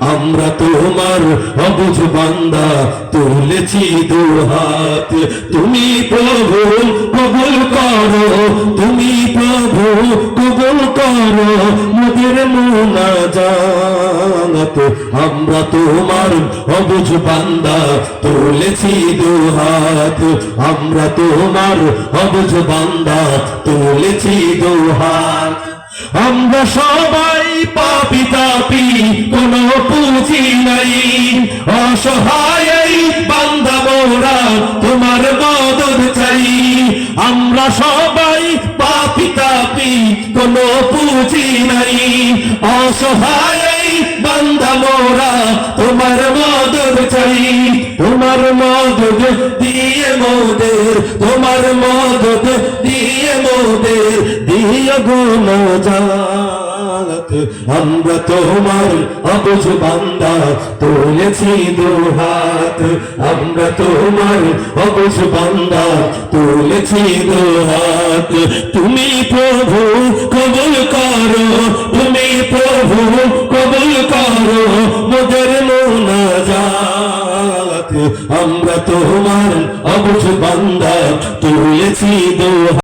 আমরা তোমার অবুঝ বান্দা, তুলেছি দুহাত তুমি প্রভু, কবুল করো। তুমি প্রভু, কবুল করো। মোদের মোনাজাত আমরা তোমার অবুঝ বান্দা, তুলেছি দুহাত আমরা তোমার অবুঝ বান্দা, তুলেছি দুহাত আমরা সবাই পাপি তাপি, কোন পুঁজি নাই। অসহায় বান্দা মোরা, তোমার মদত চাই। আমরা সবাই পাপি তাপি, কোন পুঁজি নাই। অসহায় মোরা তোমার মদত চাই তোমার মদত দিয়ে মোদের তোমার মদত দিয়ে মোদের, দিয়ে গুণ আমরা তোমার অবুঝ বান্দা, তুলেছি দুহাত। আমরা তোমার অবুঝ বান্দা, তুলেছি দুহাত। তুমি প্রভু আমরা তোমার অবশ্য বান্দা তুলেছি দুহাত